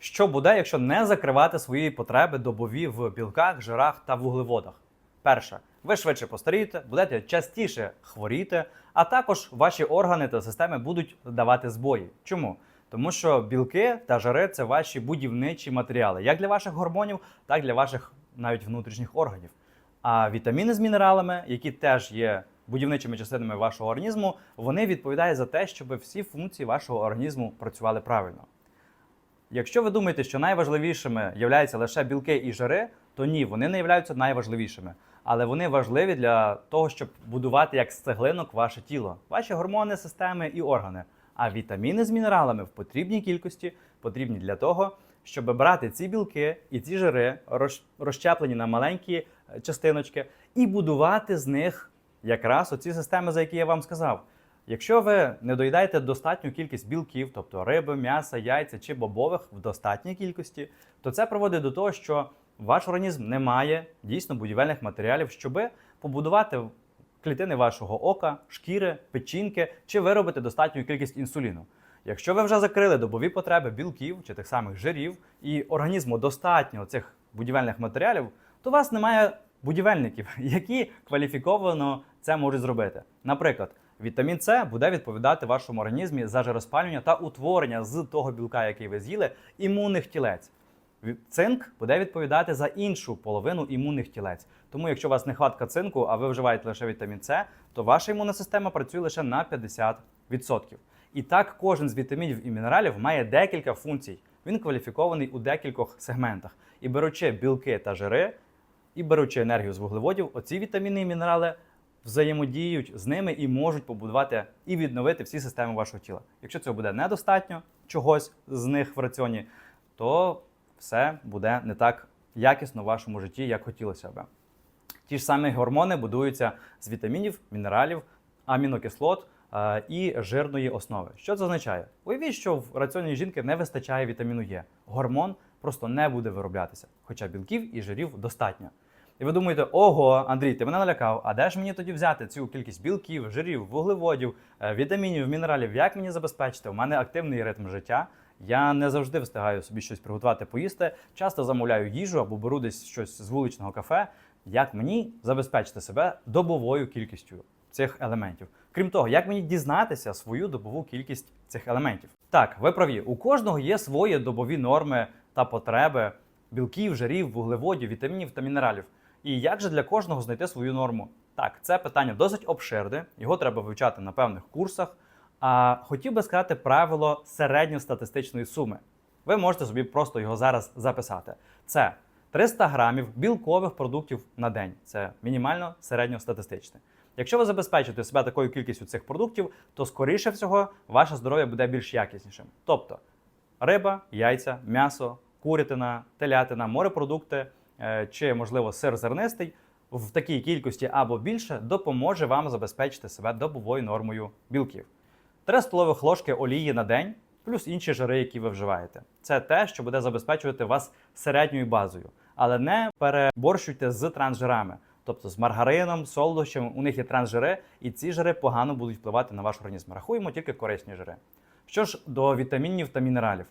Що буде, якщо не закривати свої потреби добові в білках, жирах та вуглеводах? Перше, ви швидше постарієте, будете частіше хворіти, а також ваші органи та системи будуть давати збої. Чому? Тому що білки та жири це ваші будівничі матеріали, як для ваших гормонів, так і для ваших навіть внутрішніх органів. А вітаміни з мінералами, які теж є будівничими частинами вашого організму, вони відповідають за те, щоб всі функції вашого організму працювали правильно. Якщо ви думаєте, що найважливішими являються лише білки і жири, то ні, вони не являються найважливішими. Але вони важливі для того, щоб будувати як з цеглинок ваше тіло, ваші гормони, системи і органи. А вітаміни з мінералами в потрібній кількості потрібні для того, щоб брати ці білки і ці жири, роз- розщеплені на маленькі е, частиночки, і будувати з них якраз оці системи, за які я вам сказав. Якщо ви не доїдаєте достатню кількість білків, тобто риби, м'яса, яйця чи бобових в достатній кількості, то це приводить до того, що ваш організм не має дійсно будівельних матеріалів, щоб побудувати клітини вашого ока, шкіри, печінки чи виробити достатню кількість інсуліну. Якщо ви вже закрили добові потреби білків чи тих самих жирів, і організму достатньо цих будівельних матеріалів, то у вас немає будівельників, які кваліфіковано це можуть зробити. Наприклад, вітамін С буде відповідати вашому організмі за жироспалювання та утворення з того білка, який ви з'їли, імунних тілець. Цинк буде відповідати за іншу половину імунних тілець. Тому, якщо у вас нехватка цинку, а ви вживаєте лише вітамін С, то ваша імунна система працює лише на 50%. І так, кожен з вітамінів і мінералів має декілька функцій. Він кваліфікований у декількох сегментах. І беручи білки та жири, і беручи енергію з вуглеводів, оці вітаміни і мінерали взаємодіють з ними і можуть побудувати і відновити всі системи вашого тіла. Якщо цього буде недостатньо чогось з них в раціоні, то все буде не так якісно в вашому житті, як хотілося би. Ті ж самі гормони будуються з вітамінів, мінералів, амінокислот е, і жирної основи. Що це означає? Уявіть, що в раціоні жінки не вистачає вітаміну Е. Гормон просто не буде вироблятися, хоча білків і жирів достатньо. І ви думаєте, ого, Андрій, ти мене налякав, а де ж мені тоді взяти цю кількість білків, жирів, вуглеводів, е, вітамінів, мінералів? Як мені забезпечити? У мене активний ритм життя. Я не завжди встигаю собі щось приготувати, поїсти. Часто замовляю їжу або беру десь щось з вуличного кафе. Як мені забезпечити себе добовою кількістю цих елементів? Крім того, як мені дізнатися свою добову кількість цих елементів? Так, ви праві, у кожного є свої добові норми та потреби білків, жирів, вуглеводів, вітамінів та мінералів. І як же для кожного знайти свою норму? Так, це питання досить обширне, його треба вивчати на певних курсах. А хотів би сказати правило середньостатистичної суми. Ви можете собі просто його зараз записати. Це 300 грамів білкових продуктів на день. Це мінімально середньостатистичне. Якщо ви забезпечите себе такою кількістю цих продуктів, то скоріше всього ваше здоров'я буде більш якіснішим. Тобто риба, яйця, м'ясо, курятина, телятина, морепродукти чи, можливо, сир зернистий в такій кількості або більше допоможе вам забезпечити себе добовою нормою білків. 3 столових ложки олії на день, плюс інші жири, які ви вживаєте. Це те, що буде забезпечувати вас середньою базою. Але не переборщуйте з трансжирами, тобто з маргарином, солодощами, у них є трансжири, і ці жири погано будуть впливати на ваш організм. Рахуємо тільки корисні жири. Що ж до вітамінів та мінералів,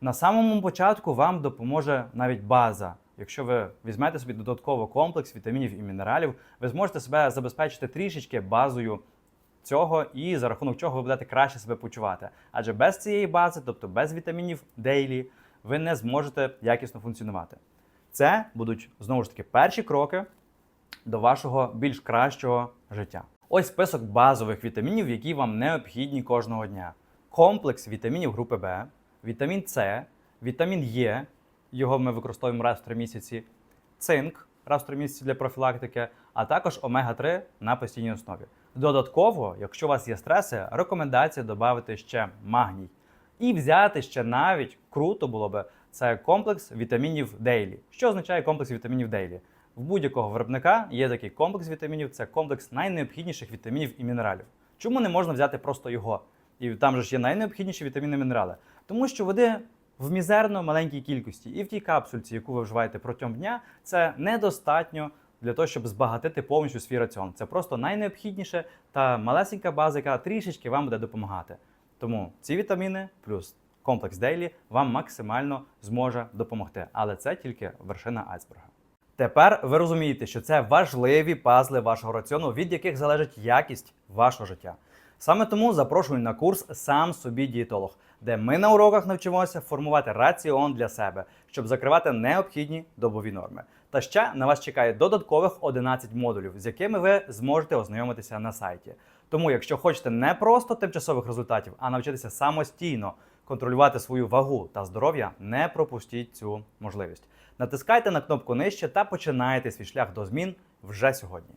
на самому початку вам допоможе навіть база. Якщо ви візьмете собі додатково комплекс вітамінів і мінералів, ви зможете себе забезпечити трішечки базою цього, і за рахунок чого ви будете краще себе почувати. Адже без цієї бази, тобто без вітамінів Daily, ви не зможете якісно функціонувати. Це будуть знову ж таки перші кроки до вашого більш кращого життя. Ось список базових вітамінів, які вам необхідні кожного дня. Комплекс вітамінів групи Б, вітамін С, вітамін Е, його ми використовуємо раз в 3 місяці, цинк раз в 3 місяці для профілактики, а також омега-3 на постійній основі. Додатково, якщо у вас є стреси, рекомендація додати ще магній. І взяти ще навіть круто було би це комплекс вітамінів Daily. Що означає комплекс вітамінів Daily? В будь-якого виробника є такий комплекс вітамінів, це комплекс найнеобхідніших вітамінів і мінералів. Чому не можна взяти просто його? І там же ж є найнеобхідніші вітаміни і мінерали. Тому що води в мізерно маленькій кількості, і в тій капсульці, яку ви вживаєте протягом дня, це недостатньо для того, щоб збагатити повністю свій раціон. Це просто найнеобхідніше та малесенька база, яка трішечки вам буде допомагати. Тому ці вітаміни плюс комплекс Daily вам максимально зможе допомогти. Але це тільки вершина айсберга. Тепер ви розумієте, що це важливі пазли вашого раціону, від яких залежить якість вашого життя. Саме тому запрошую на курс сам собі дієтолог, де ми на уроках навчимося формувати раціон для себе, щоб закривати необхідні добові норми. Та ще на вас чекає додаткових 11 модулів, з якими ви зможете ознайомитися на сайті. Тому, якщо хочете не просто тимчасових результатів, а навчитися самостійно контролювати свою вагу та здоров'я, не пропустіть цю можливість. Натискайте на кнопку нижче та починайте свій шлях до змін вже сьогодні.